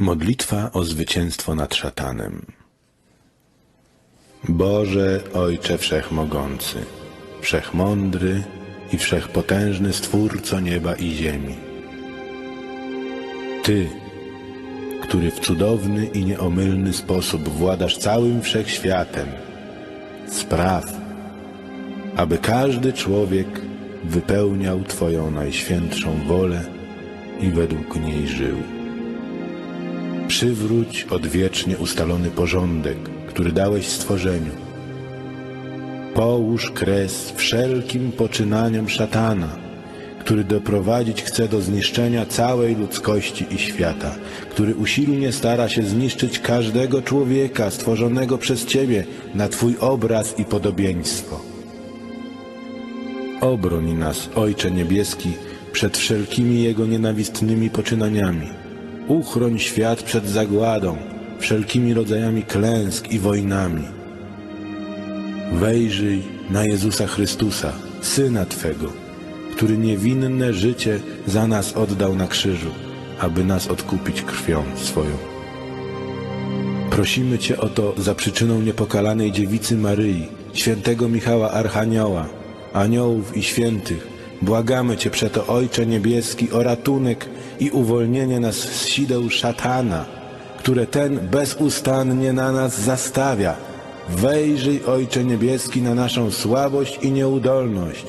Modlitwa o zwycięstwo nad szatanem. Boże Ojcze Wszechmogący, Wszechmądry i Wszechpotężny Stwórco nieba i ziemi. Ty, który w cudowny i nieomylny sposób władasz całym wszechświatem, spraw, aby każdy człowiek wypełniał Twoją najświętszą wolę i według niej żył. Przywróć odwiecznie ustalony porządek, który dałeś stworzeniu. Połóż kres wszelkim poczynaniom szatana, który doprowadzić chce do zniszczenia całej ludzkości i świata, który usilnie stara się zniszczyć każdego człowieka stworzonego przez Ciebie na Twój obraz i podobieństwo. Obroń nas, Ojcze Niebieski, przed wszelkimi Jego nienawistnymi poczynaniami. Uchroń świat przed zagładą, wszelkimi rodzajami klęsk i wojnami. Wejrzyj na Jezusa Chrystusa, Syna Twego, który niewinne życie za nas oddał na krzyżu, aby nas odkupić krwią swoją. Prosimy Cię o to za przyczyną niepokalanej dziewicy Maryi, świętego Michała Archanioła, aniołów i świętych. Błagamy Cię przeto, Ojcze Niebieski, o ratunek i uwolnienie nas z sideł szatana, które ten bezustannie na nas zastawia. Wejrzyj, Ojcze Niebieski, na naszą słabość i nieudolność.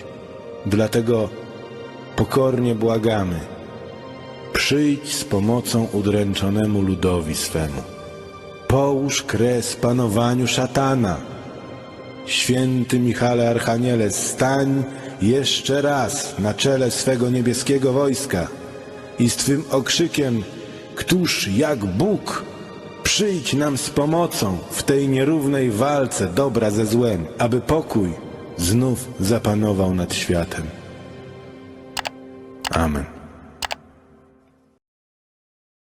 Dlatego pokornie błagamy, przyjdź z pomocą udręczonemu ludowi swemu. Połóż kres panowaniu szatana. Święty Michale Archaniele, stań jeszcze raz na czele swego niebieskiego wojska i z Twym okrzykiem, Któż jak Bóg, przyjdź nam z pomocą w tej nierównej walce dobra ze złem, aby pokój znów zapanował nad światem. Amen.